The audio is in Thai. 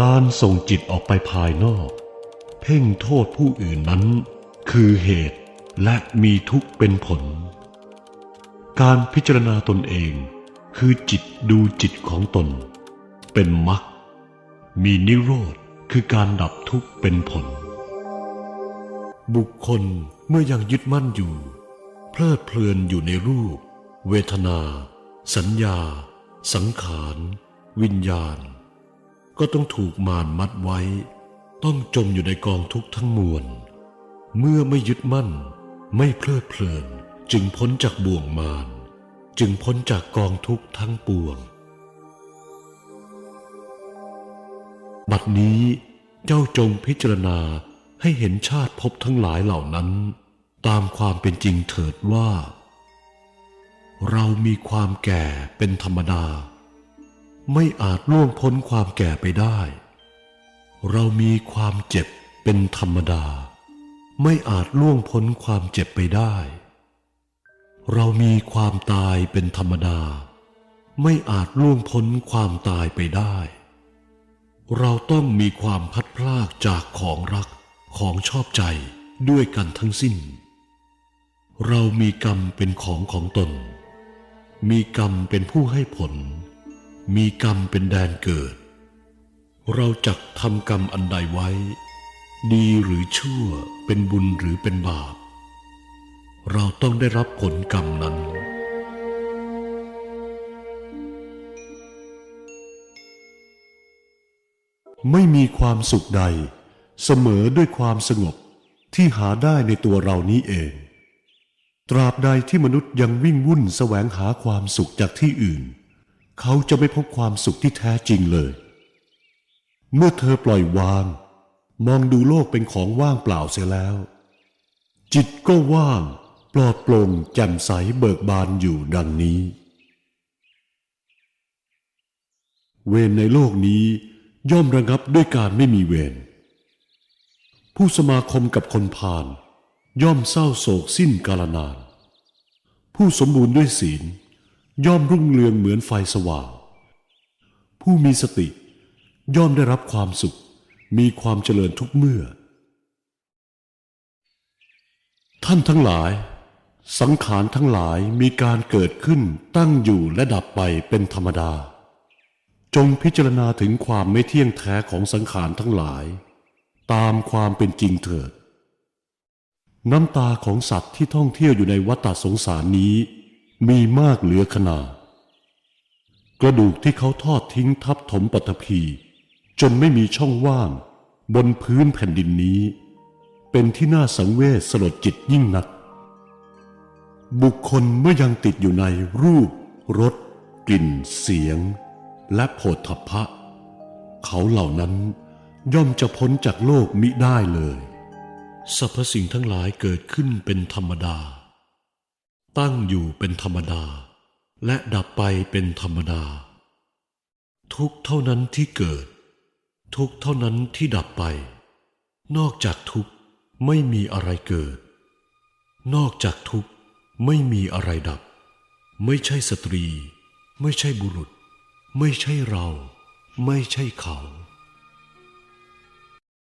การส่งจิตออกไปภายนอก เพ่งโทษผู้อื่นนั้น คือเหตุและมีทุกข์เป็นผล การพิจารณาตนเองคือจิตดูจิตของตน เป็นมรรคมีนิโรธคือการดับทุกข์เป็นผล บุคคลเมื่อยังยึดมั่นอยู่ เพลิดเพลินอยู่ในรูป เวทนา สัญญา สังขาร วิญญาณ ก็ต้องถูกมารมัดไว้ ต้องจมอยู่ในกองทุกข์ทั้งมวล เมื่อไม่ยึดมั่น ไม่เพลิดเพลิน จึงพ้นจากบ่วงมารจึงพ้นจากกองทุกข์ทั้งปวง บัดนี้เจ้าจงพิจารณาให้เห็นชาติภพทั้งหลายเหล่านั้น ตามความเป็นจริงเถิดว่า เรามีความแก่เป็นธรรมดา ไม่อาจล่วงพ้นความแก่ไปได้ เรามีความเจ็บเป็นธรรมดา ไม่อาจล่วงพ้นความเจ็บไปได้ เรามีความตายเป็นธรรมดา ไม่อาจล่วงพ้นความตายไปได้ เราต้องมีความพัดพลากจากของรักของชอบใจด้วยกันทั้งสิ้น เรามีกรรมเป็นของของตน มีกรรมเป็นผู้ให้ผล มีกรรมเป็นแดนเกิด เราจักทำกรรมอันใดไว้ ดีหรือชั่วเป็นบุญหรือเป็นบาป เราต้องได้รับผลกรรมนั้น ไม่มีความสุขใด เสมอด้วยความสงบที่หาได้ในตัวเรานี้เอง ตราบใดที่มนุษย์ยังวิ่งวุ่นแสวงหาความสุขจากที่อื่น เขาจะไม่พบความสุขที่แท้จริงเลย เมื่อเธอปล่อยวาง มองดูโลกเป็นของว่างเปล่าเสียแล้ว จิตก็ว่าง ปลอดโปร่งแจ่มใสเบิกบานอยู่ดังนี้ เวรในโลกนี้ย่อมระงับด้วยการไม่มีเวรผู้สมาคมกับคนพาลย่อมเศร้าโศกสิ้นกาลนาน ผู้สมบูรณ์ด้วยศีล ย่อมรุ่งเรืองเหมือนไฟสว่าง ผู้มีสติ ย่อมได้รับความสุข มีความเจริญทุกเมื่อ ท่านทั้งหลาย สังขารทั้งหลายมีการเกิดขึ้นตั้งอยู่และดับไปเป็นธรรมดา จงพิจารณาถึงความไม่เที่ยงแท้ของสังขารทั้งหลาย ตามความเป็นจริงเถิด น้ำตาของสัตว์ที่ท่องเที่ยวอยู่ในวัฏสงสารนี้ มีมากเหลือขนาดกระดูกที่เขาทอดทิ้งทับถมปฐพี จนไม่มีช่องว่าง บนพื้นแผ่นดินนี้ เป็นที่น่าสังเวชสลดจิตยิ่งนัก บุคคลเมื่อยังติดอยู่ในรูปรสกลิ่น เสียง และโผฏฐัพพะ เขาเหล่านั้นย่อมจะพ้นจากโลกมิได้เลย สรรพสิ่งทั้งหลายเกิดขึ้นเป็นธรรมดา ตั้งอยู่เป็นธรรมดา และดับไปเป็นธรรมดา ทุกเท่านั้นที่เกิด ทุกเท่านั้นที่ดับไป นอกจากทุกไม่มีอะไรเกิด นอกจากทุกไม่มีอะไรดับ ไม่ใช่สตรี ไม่ใช่บุรุษ ไม่ใช่เรา ไม่ใช่เขา